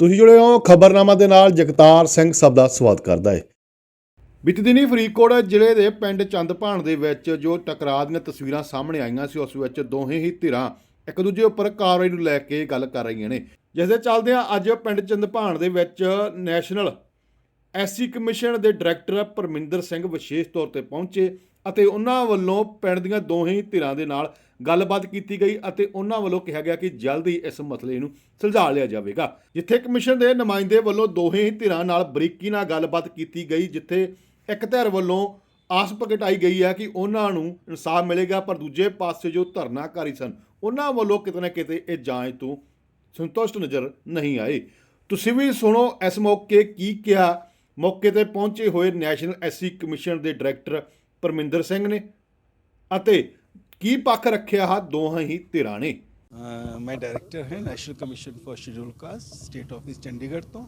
ਤੁਸੀਂ ਜੁੜੇ ਹੋ ਖਬਰਨਾਮਾ ਦੇ ਨਾਲ, ਜਗਤਾਰ ਸਿੰਘ ਸਭ ਦਾ ਸਵਾਗਤ ਕਰਦਾ ਹੈ ਬੀਤੇ ਦਿਨੀ ਫਰੀਦਕੋਟ ਜ਼ਿਲ੍ਹੇ ਦੇ ਪਿੰਡ ਚੰਦਪਾਣ ਦੇ ਵਿੱਚ ਜੋ ਟਕਰਾਅ ਦੀਆਂ ਤਸਵੀਰਾਂ ਸਾਹਮਣੇ ਆਈਆਂ ਸੀ, ਉਸ ਵਿੱਚ ਦੋਹੇ ਹੀ ਧਿਰਾਂ ਇੱਕ ਦੂਜੇ ਉੱਪਰ ਕਾਰਵਾਈ ਨੂੰ ਲੈ ਕੇ ਗੱਲ ਕਰ ਰਹੀਆਂ ਨੇ। ਜਿਸ ਦੇ ਚੱਲਦਿਆਂ ਅੱਜ ਪਿੰਡ ਚੰਦਪਾਣ ਦੇ ਵਿੱਚ ਨੈਸ਼ਨਲ ਐਸਸੀ ਕਮਿਸ਼ਨ ਦੇ ਡਾਇਰੈਕਟਰ ਪਰਮਿੰਦਰ ਸਿੰਘ ਵਿਸ਼ੇਸ਼ ਤੌਰ ਤੇ ਪਹੁੰਚੇ ਅਤੇ ਉਹਨਾਂ ਵੱਲੋਂ ਪਿੰਡ ਦੀਆਂ ਦੋਹੇ ਧਿਰਾਂ ਦੇ ਨਾਲ ਗੱਲਬਾਤ ਕੀਤੀ ਗਈ ਅਤੇ ਉਹਨਾਂ ਵੱਲੋਂ ਕਿਹਾ ਗਿਆ ਕਿ ਜਲਦ ਹੀ ਇਸ ਮਸਲੇ ਨੂੰ ਸੁਲਝਾ ਲਿਆ ਜਾਵੇਗਾ। ਜਿੱਥੇ ਕਮਿਸ਼ਨ ਦੇ ਨੁਮਾਇੰਦੇ ਵੱਲੋਂ ਦੋਹੇ ਧਿਰਾਂ ਨਾਲ ਬਰੀਕੀ ਨਾਲ ਗੱਲਬਾਤ ਕੀਤੀ ਗਈ, ਜਿੱਥੇ ਇੱਕ ਧਿਰ ਵੱਲੋਂ ਆਸ ਪ੍ਰਗਟਾਈ ਗਈ ਹੈ ਕਿ ਉਹਨਾਂ ਨੂੰ ਇਨਸਾਫ ਮਿਲੇਗਾ, ਪਰ ਦੂਜੇ ਪਾਸੇ ਜੋ ਧਰਨਾਕਾਰੀ ਸਨ, ਉਹਨਾਂ ਵੱਲੋਂ ਕਿਤੇ ਨਾ ਕਿਤੇ ਇਹ ਜਾਂਚ ਤੋਂ ਸੰਤੁਸ਼ਟ ਨਜ਼ਰ ਨਹੀਂ ਆਏ। ਤੁਸੀਂ ਵੀ ਸੁਣੋ ਇਸ ਮੌਕੇ ਕੀ ਕਿਹਾ ਮੌਕੇ ਤੇ ਪਹੁੰਚੇ ਹੋਏ ਨੈਸ਼ਨਲ ਐਸਸੀ ਕਮਿਸ਼ਨ ਦੇ ਡਾਇਰੈਕਟਰ ਪਰਮਿੰਦਰ ਸਿੰਘ ਨੇ। ਅਤੇ ਕੀ ਪੱਖ ਰੱਖਿਆ ਹਾ ਦੋਹਾਂ ਹੀ ਧਿਰਾਂ ਨੇ? ਮੈਂ ਡਾਇਰੈਕਟਰ ਹਾਂ national commission for scheduled caste, state office Chandigarh ਤੋਂ।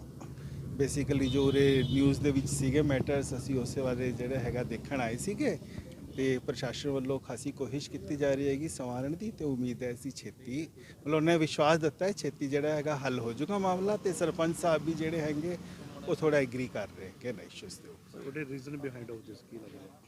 ਬੇਸਿਕਲੀ ਜੋ ਉਰੇ ਨਿਊਜ਼ ਦੇ ਵਿੱਚ ਸੀਗੇ ਮੈਟਰਸ, ਅਸੀਂ ਉਸੇ ਬਾਰੇ ਜਿਹੜਾ ਹੈਗਾ ਦੇਖਣ ਆਏ ਸੀਗੇ। ਤੇ ਪ੍ਰਸ਼ਾਸਨ ਵੱਲੋਂ ਖਾਸੀ ਕੋਸ਼ਿਸ਼ ਕੀਤੀ ਜਾ ਰਹੀ ਹੈਗੀ ਸੰਵਾਰਨ ਦੀ ਤੇ ਉਮੀਦ ਹੈ ਅਸੀਂ ਛੇਤੀ, ਮਤਲਬ ਉਹਨੇ ਵਿਸ਼ਵਾਸ ਦਿੱਤਾ ਹੈ ਛੇਤੀ ਜਿਹੜਾ ਹੈਗਾ ਹੱਲ ਹੋ ਜਾਊਗਾ ਮਾਮਲਾ ਤੇ ਸਰਪੰਚ ਸਾਹਿਬ ਵੀ ਜਿਹੜੇ ਹੈਗੇ ਉਹ ਥੋੜਾ ਐਗਰੀ ਕਰ ਰਹੇ ਕਿ ਨਾ ਇਸ਼ੂਸ ਦੇ ਉੱਪਰ। ਉਹਦੇ ਰੀਜ਼ਨ ਬਿਹਾਈਂਡ ਆਫ ਦਿਸ ਕੀ ਲੱਗਦਾ?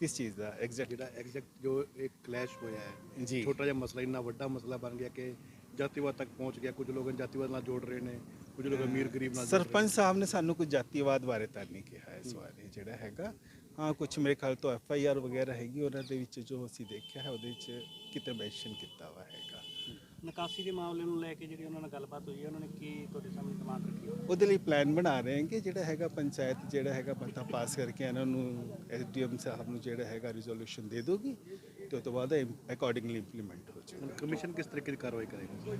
ਕਿਸ ਚੀਜ਼ ਦਾ? ਐਗਜ਼ੈਕਟ ਜਿਹੜਾ ਐਗਜ਼ੈਕਟ ਜੋ ਇੱਕ ਕਲੈਸ਼ ਹੋਇਆ ਹੈ ਜੀ। ਛੋਟਾ ਜਿਹਾ ਮਸਲਾ ਇੰਨਾ ਵੱਡਾ ਮਸਲਾ ਬਣ ਗਿਆ ਕਿ ਜਾਤੀਵਾਦ ਤੱਕ ਪਹੁੰਚ ਗਿਆ। ਕੁਝ ਲੋਕ ਜਾਤੀਵਾਦ ਨਾਲ ਜੋੜ ਰਹੇ ਨੇ ਕੁਝ ਲੋਕ ਅਮੀਰ ਗਰੀਬ ਨਾਲ ਜੋੜ ਰਹੇ ਸਰਪੰਚ ਸਾਹਿਬ ਨੇ ਸਾਨੂੰ ਕੁਝ ਜਾਤੀਵਾਦ ਬਾਰੇ ਤਾਂ ਨਹੀਂ ਕਿਹਾ ਇਸ ਬਾਰੇ ਜਿਹੜਾ ਹੈਗਾ। ਹਾਂ ਕੁਝ ਮੇਰੇ ਖਿਆਲ ਤੋਂ ਐਫ ਆਈ ਆਰ ਵਗੈਰਾ ਹੈਗੀ ਉਹਨਾਂ ਦੇ ਵਿੱਚ ਜੋ ਅਸੀਂ ਦੇਖਿਆ ਹੈ ਉਹਦੇ ਵਿੱਚ ਕਿਤੇ ਮੈਂਸ਼ਨ ਕੀਤਾ ਵਾ ਹੈਗਾ। ਨਿਕਾਸੀ ਦੇ ਮਾਮਲੇ ਨੂੰ ਲੈ ਕੇ ਜਿਹੜੀ ਉਹਨਾਂ ਨਾਲ ਗੱਲਬਾਤ ਹੋਈ ਹੈ ਉਹਨਾਂ ਨੇ ਕੀ ਤੁਹਾਡੇ ਸਾਹਮਣੇ ਡਿਮਾਂਡ ਰੱਖੀ ਹੈ ਉਹਦੇ ਲਈ ਪਲਾਨ ਬਣਾ ਰਹੇ ਹਾਂ ਕਿ ਜਿਹੜਾ ਹੈਗਾ ਪੰਚਾਇਤ ਜਿਹੜਾ ਹੈਗਾ ਬੰਦਾ ਪਾਸ ਕਰਕੇ ਇਹਨਾਂ ਨੂੰ ਐਸਡੀਐਮ ਸਾਹਿਬ ਨੂੰ ਜਿਹੜਾ ਹੈਗਾ ਰਿਜ਼ੋਲੂਸ਼ਨ ਦੇ ਦੋਗੀ ਤੇ ਉਸ ਤੋਂ ਬਾਅਦ ਅਕੋਰਡਿੰਗਲੀ ਇੰਪਲੀਮੈਂਟ ਹੋ ਜਾਏਗਾ ਕਮਿਸ਼ਨ ਕਿਸ ਤਰੀਕੇ ਦੀ ਕਾਰਵਾਈ ਕਰੇਗਾ?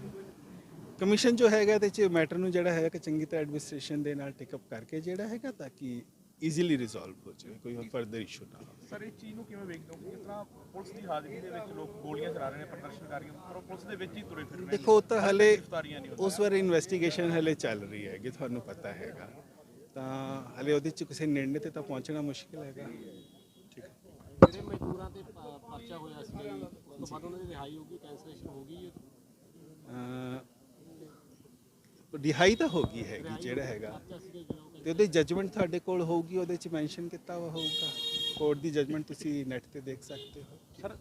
ਕਮਿਸ਼ਨ ਜੋ ਹੈਗਾ ਇਹਦੇ ਚ ਮੈਟਰ ਨੂੰ ਜਿਹੜਾ ਹੈਗਾ ਕਿ ਚੰਗੀ ਤਰ੍ਹਾਂ ਐਡਮਿਨਿਸਟ੍ਰੇਸ਼ਨ ਦੇ ਨਾਲ ਟੇਕ ਅਪ ਕਰਕੇ ਜਿਹੜਾ ਹੈਗਾ ਤਾਂ ਕਿ ਈਜ਼ੀਲੀ ਰਿਜ਼ੋਲਵ ਹੋ ਜਾਵੇ ਕੋਈ ਹੋਰ ਫਰਦਰ ਇਸ਼ੂ ਨਾ ਹੋਵੇ। ਸਰ ਇਸ ਚੀਜ਼ ਨੂੰ ਕਿਵੇਂ ਵੇਖਦੇ ਹੋ? ਜਿਸ ਤਰ੍ਹਾਂ ਪੁਲਿਸ ਦੀ ਹਾਜ਼ਰੀ ਦੇ ਵਿੱਚ ਲੋਕ ਗੋਲੀਆਂ ਚਲਾ ਰਹੇ ਨੇ ਪ੍ਰਦਰਸ਼ਨਕਾਰੀਆਂ ਪਰ ਪੁਲਿਸ ਦੇ ਵਿੱਚ ਹੀ ਤੁਰੇ ਫਿਰ ਰਹੇ ਨੇ। ਦੇਖੋ ਤਾਂ ਹਲੇ ਉਸ ਬਾਰੇ ਇਨਵੈਸਟੀਗੇਸ਼ਨ ਹਲੇ ਚੱਲ ਰਹੀ ਹੈਗੀ ਤੁਹਾਨੂੰ ਪਤਾ ਹੈਗਾ। ਤਾਂ ਹਲੇ ਉਹਦੇ ਚ ਕਿਸੇ ਨਿਰਣੇ ਤੇ ਤਾਂ ਪਹੁੰਚਣਾ ਮੁਸ਼ਕਿਲ ਹੈਗਾ। ਜਿਹੜੇ ਮਜ਼ਦੂਰਾਂ ਤੇ ਪਰਚਾ ਹੋਇਆ ਸੀ ਉਸ ਤੋਂ ਬਾਅਦ ਉਹਨਾਂ ਦੀ ਰਿਹਾਈ ਹੋਊਗੀ ਕੈਂਸਲੇਸ਼ਨ ਹੋਊਗੀ ਅਹ ਰਿਹਾਈ ਤਾਂ ਹੋ ਗਈ ਹੈਗੀ ਜਿਹੜਾ ਹੈਗਾ। ਤੇ ਉਹਦੀ ਜੱਜਮੈਂਟ ਤੁਹਾਡੇ ਕੋਲ ਹੋਊਗੀ ਉਹਦੇ ਚ ਮੈਂਸ਼ਨ ਕੀਤਾ ਹੋਊਗਾ। ਕੋਰਟ ਦੀ ਜੱਜਮੈਂਟ ਤੁਸੀਂ ਨੈਟ ਤੇ ਦੇਖ ਸਕਦੇ ਹੋ। ਸਰ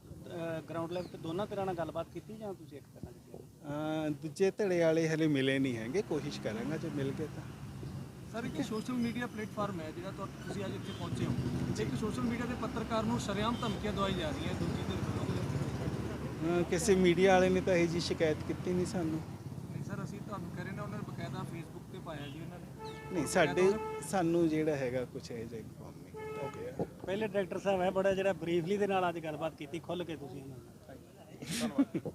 ਗਰਾਊਂਡ ਲੈਵਲ ਤੇ ਦੋਨਾਂ ਤਰ੍ਹਾਂ ਨਾਲ ਗੱਲਬਾਤ ਕੀਤੀ ਜਾਂ ਤੁਸੀਂ ਇੱਕ ਤਰ੍ਹਾਂ ਕੀਤੀ? ਦੂਜੇ ਧੜੇ ਵਾਲੇ ਹਲੇ ਮਿਲੇ ਨਹੀਂ ਹੈਗੇ ਕੋਸ਼ਿਸ਼ ਕਰਾਂਗਾ ਜੇ ਮਿਲ ਗਏ ਤਾਂ। ਸਰ ਇੱਕ ਸੋਸ਼ਲ ਮੀਡੀਆ ਪਲੇਟਫਾਰਮ ਹੈ ਜਿਹੜਾ ਤੁਸੀਂ ਅੱਜ ਇੱਥੇ ਪਹੁੰਚੇ ਹੋ। ਇੱਕ ਸੋਸ਼ਲ ਮੀਡੀਆ ਦੇ ਪੱਤਰਕਾਰ ਨੂੰ ਸ਼ਰੇਆਮ ਧਮਕੀਆਂ ਦਵਾਈ ਜਾ ਰਹੀਆਂ ਦੂਜੀ ਦੇ ਵੱਲੋਂ। ਕਿਸੇ ਮੀਡੀਆ ਵਾਲੇ ਨੇ ਤਾਂ ਇਹ ਜੀ ਸ਼ਿਕਾਇਤ ਕੀਤੀ ਨਹੀਂ ਸਾਨੂੰ। ਨਹੀਂ ਸਰ ਅਸੀਂ ਤੁਹਾਨੂੰ ਕਹਿ ਰਹੇ ਨੇ ਉਹਨਾਂ ਨੇ ਬਕਾਇਦਾ ਫੇਸਬੁੱਕ ਤੇ ਪਾਇਆ ਜੀ ਨਹੀਂ ਸਾਡੇ ਸਾਨੂੰ ਜਿਹੜਾ ਹੈਗਾ ਕੁਝ ਇਹ ਜਿਹਾ ਇਨਫੋਰਮ ਨਹੀਂ ਗਿਆ ਪਹਿਲੇ ਡਾਇਰੈਕਟਰ ਸਾਹਿਬ ਹੈ ਬੜਾ ਜਿਹੜਾ ਬਰੀਫਲੀ ਦੇ ਨਾਲ ਅੱਜ ਗੱਲਬਾਤ ਕੀਤੀ ਖੁੱਲ ਕੇ ਤੁਸੀਂ। ਉਹਨਾਂ ਨਾਲ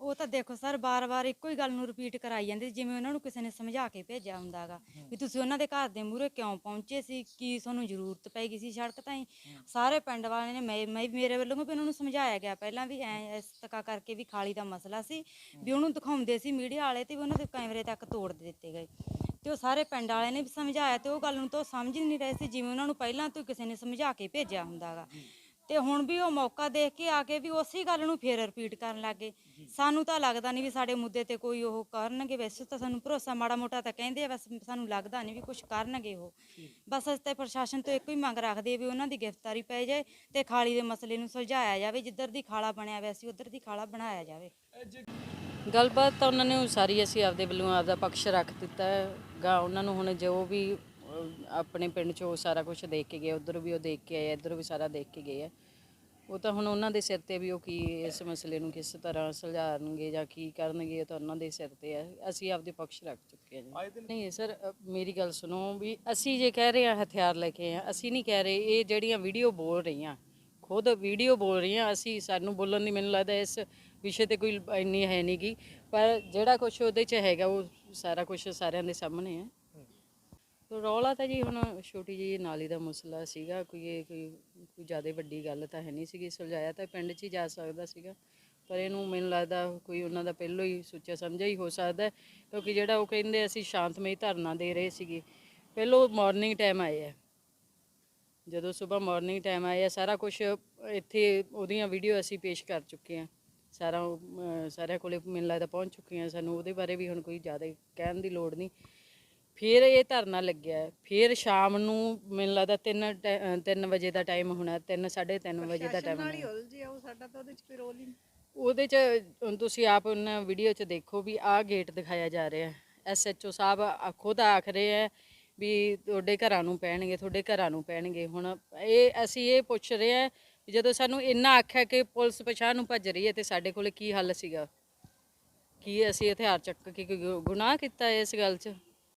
ਉਹ ਤਾਂ ਦੇਖੋ ਸਰ ਬਾਰ-ਬਾਰ ਇੱਕੋ ਹੀ ਗੱਲ ਨੂੰ ਰਿਪੀਟ ਕਰਾਈ ਜਾਂਦੇ ਜਿਵੇਂ ਉਹਨਾਂ ਨੂੰ ਕਿਸੇ ਨੇ ਸਮਝਾ ਕੇ ਭੇਜਿਆ ਹੁੰਦਾਗਾ ਵੀ ਤੁਸੀਂ ਉਹਨਾਂ ਦੇ ਘਰ ਦੇ ਮੂਹਰੇ ਕਿਉਂ ਪਹੁੰਚੇ ਸੀ ਕੀ ਤੁਹਾਨੂੰ ਜ਼ਰੂਰਤ ਪੈ ਗਈ ਸੀ ਸੜਕ ਤਾਈਂ? ਸਾਰੇ ਪਿੰਡ ਵਾਲਿਆਂ ਨੇ ਮੈਂ ਮੈਂ ਮੇਰੇ ਵੱਲੋਂ ਵੀ ਉਹਨਾਂ ਨੂੰ ਸਮਝਾਇਆ ਗਿਆ ਪਹਿਲਾਂ ਵੀ ਐ ਇਸ ਤੱਕਾ ਕਰਕੇ ਵੀ ਖਾਲੀ ਦਾ ਮਸਲਾ ਸੀ ਵੀ ਉਹਨੂੰ ਦਿਖਾਉਂਦੇ ਸੀ ਮੀਡੀਆ ਵਾਲੇ ਤੇ ਵੀ ਉਹਨਾਂ ਦੇ ਕੈਮਰੇ ਤੱਕ ਤੋੜ ਦਿੱਤੇ ਗਏ। ਤੇ ਉਹ ਸਾਰੇ ਪਿੰਡ ਵਾਲਿਆਂ ਨੇ ਵੀ ਸਮਝਾਇਆ ਤੇ ਉਹ ਗੱਲ ਨੂੰ ਤਾਂ ਉਹ ਸਮਝ ਹੀ ਨਹੀਂ ਰਹੇ ਸੀ ਜਿਵੇਂ ਉਹਨਾਂ ਨੂੰ ਪਹਿਲਾਂ ਤੋਂ ਹੀ ਕਿਸੇ ਨੇ ਸਮਝਾ ਕੇ ਭੇਜਿਆ ਹੁੰਦਾਗਾ ਤੇ ਹੁਣ ਵੀ ਉਹ ਮੌਕਾ ਦੇਖ ਕੇ ਆ ਕੇ ਵੀ ਉਸੇ ਗੱਲ ਨੂੰ ਫੇਰ ਰਿਪੀਟ ਕਰਨ ਲੱਗੇ ਸਾਨੂੰ ਤਾਂ ਲੱਗਦਾ ਨਹੀਂ ਵੀ ਸਾਡੇ ਮੁੱਦੇ ਤੇ ਕੋਈ ਉਹ ਕਰਨਗੇ ਵੈਸੇ ਤਾਂ ਸਾਨੂੰ ਭਰੋਸਾ ਮਾੜਾ ਮੋਟਾ ਤਾਂ ਕਹਿੰਦੇ ਆ ਬਸ ਸਾਨੂੰ ਲੱਗਦਾ ਨਹੀਂ ਵੀ ਕੁਝ ਕਰਨਗੇ ਉਹ। ਬਸ ਅਸੀਂ ਤਾਂ ਪ੍ਰਸ਼ਾਸਨ ਤੋਂ ਇੱਕੋ ਹੀ ਮੰਗ ਰੱਖਦੇ ਆ ਵੀ ਉਹਨਾਂ ਦੀ ਗ੍ਰਿਫਤਾਰੀ ਪੈ ਜਾਏ ਤੇ ਖਾਲੀ ਦੇ ਮਸਲੇ ਨੂੰ ਸੁਲਝਾਇਆ ਜਾਵੇ ਜਿੱਧਰ ਦੀ ਖਾਲਾ ਬਣਿਆ ਹੋਇਆ ਸੀ ਉਧਰ ਦੀ ਖਾਲਾ ਬਣਾਇਆ ਜਾਵੇ। ਗੱਲਬਾਤ ਤਾਂ ਉਹਨਾਂ ਨੇ ਸਾਰੀ ਅਸੀਂ ਆਪਦੇ ਵੱਲੋਂ ਆਪਦਾ ਪੱਖ ਰੱਖ ਦਿੱਤਾ ਗਾ ਉਹਨਾਂ ਨੂੰ ਹੁਣ ਜੋ ਵੀ ਅਹ, ਆਪਣੇ ਪਿੰਡ 'ਚ ਉਹ ਸਾਰਾ ਕੁਝ ਦੇਖ ਕੇ ਗਏ ਉਧਰ ਵੀ ਉਹ ਦੇਖ ਕੇ ਆਏ ਇੱਧਰ ਵੀ ਸਾਰਾ ਦੇਖ ਕੇ ਗਏ ਆ। ਉਹ ਤਾਂ ਹੁਣ ਉਹਨਾਂ ਦੇ ਸਿਰ ਤੇ ਵੀ ਉਹ ਕੀ ਇਸ ਮਸਲੇ ਨੂੰ ਕਿਸ ਤਰ੍ਹਾਂ ਸੁਲਝਾਉਣਗੇ ਜਾਂ ਕੀ ਕਰਨਗੇ ਇਹ ਤਾਂ ਉਹਨਾਂ ਦੇ ਸਿਰ ਤੇ ਆ। ਅਸੀਂ ਆਪਦੇ ਪੱਖ ਰੱਖ ਚੁੱਕੇ ਹਾਂ ਜੀ। ਨਹੀਂ ਸਰ ਮੇਰੀ ਗੱਲ ਸੁਣੋ ਵੀ ਅਸੀਂ ਜੇ ਕਹਿ ਰਹੇ ਹਾਂ ਹਥਿਆਰ ਲੈ ਕੇ ਆ ਅਸੀਂ ਨਹੀਂ ਕਹਿ ਰਹੇ ਇਹ ਜਿਹੜੀਆਂ ਵੀਡੀਓ ਬੋਲ ਰਹੀਆਂ ਖੁਦ ਵੀਡੀਓ ਬੋਲ ਰਹੀਆਂ ਅਸੀਂ ਸਾਨੂੰ ਬੋਲਣ ਦੀ ਮੈਨੂੰ ਲੱਗਦਾ ਇਸ ਵਿਸ਼ੇ ਤੇ ਕੋਈ ਇੰਨੀ ਹੈ ਨਹੀਂ ਗੀ। ਪਰ ਜਿਹੜਾ ਕੁਝ ਉਹਦੇ 'ਚ ਹੈਗਾ ਉਹ ਸਾਰਾ ਕੁਝ ਸਾਰਿਆਂ ਦੇ ਸਾਹਮਣੇ ਹੈ। ਰੌਲਾ ਤਾਂ ਜੀ ਹੁਣ ਛੋਟੀ ਜੀ ਨਾਲੀ ਦਾ ਮਸਲਾ ਸੀਗਾ, ਕੋਈ ਇਹ ਕੋਈ ਕੋਈ ਜ਼ਿਆਦਾ ਵੱਡੀ ਗੱਲ ਤਾਂ ਹੈ ਨਹੀਂ ਸੀਗੀ, ਸੁਲਝਾਇਆ ਤਾਂ ਪਿੰਡ 'ਚ ਹੀ ਜਾ ਸਕਦਾ ਸੀਗਾ। ਪਰ ਇਹਨੂੰ ਮੈਨੂੰ ਲੱਗਦਾ ਕੋਈ ਉਹਨਾਂ ਦਾ ਪਹਿਲੋਂ ਹੀ ਸੋਚਿਆ ਸਮਝਿਆ ਹੀ ਹੋ ਸਕਦਾ ਕਿਉਂਕਿ ਜਿਹੜਾ ਉਹ ਕਹਿੰਦੇ ਅਸੀਂ ਸ਼ਾਂਤਮਈ ਧਰਨਾ ਦੇ ਰਹੇ ਸੀਗੇ, ਪਹਿਲੋਂ ਮਾਰਨਿੰਗ ਟਾਈਮ ਆਏ ਆ। ਜਦੋਂ ਸਵੇਰ ਮਾਰਨਿੰਗ ਟਾਈਮ ਆਏ ਆ, ਸਾਰਾ ਕੁਝ ਇੱਥੇ ਉਹਦੀਆਂ ਵੀਡੀਓ ਅਸੀਂ ਪੇਸ਼ ਕਰ ਚੁੱਕੇ ਹਾਂ। ਸਾਰਾ ਸਾਰਿਆਂ ਕੋਲੇ ਮੈਨੂੰ ਲੱਗਦਾ ਪਹੁੰਚ ਚੁੱਕੀਆਂ ਸਾਨੂੰ ਉਹਦੇ ਬਾਰੇ ਵੀ ਹੁਣ ਕੋਈ ਜ਼ਿਆਦਾ ਕਹਿਣ ਦੀ ਲੋੜ ਨਹੀਂ। ਫਿਰ ਇਹ ਧਰਨਾ ਲੱਗਿਆ। ਫਿਰ ਸ਼ਾਮ ਨੂੰ ਮੈਨੂੰ ਲੱਗਦਾ 3 3 ਵਜੇ ਦਾ ਟਾਈਮ ਹੋਣਾ 3 3:30 ਵਜੇ ਦਾ ਟਾਈਮ ਹੋਣਾ। ਉਲਝਿਆ ਉਹ ਸਾਡਾ ਤਾਂ ਉਹਦੇ ਚ ਫਿਰ ਰੋਲ ਹੀ ਨਹੀਂ। ਉਹਦੇ ਚ ਹੁਣ ਤੁਸੀਂ ਆਪ ਉਹਨਾਂ ਵੀਡੀਓ ਚ ਦੇਖੋ ਵੀ ਆਹ ਗੇਟ ਦਿਖਾਇਆ ਜਾ ਰਿਹਾ ਹੈ। ਐਸਐਚਓ ਸਾਹਿਬ ਖੁਦ ਆਖ ਰਹੇ ਹੈ ਵੀ ਤੁਹਾਡੇ ਘਰਾਂ ਨੂੰ ਪੈਣਗੇ ਤੁਹਾਡੇ ਘਰਾਂ ਨੂੰ ਪੈਣਗੇ। ਹੁਣ ਇਹ ਅਸੀਂ ਇਹ ਪੁੱਛ ਰਹੇ ਹਾਂ ਜਦੋਂ ਸਾਨੂੰ ਇੰਨਾ ਆਖਿਆ ਕਿ ਪੁਲਿਸ ਪਛਾਣ ਨੂੰ ਭੱਜ ਰਹੀ ਹੈ ਤੇ ਸਾਡੇ ਕੋਲੇ ਕੀ ਹੱਲ ਸੀਗਾ? ਕੀ ਅਸੀਂ ਹਥਿਆਰ ਚੱਕ ਕੇ ਕੋਈ ਗੁਨਾਹ ਕੀਤਾ ਇਸ ਗੱਲ 'ਚ?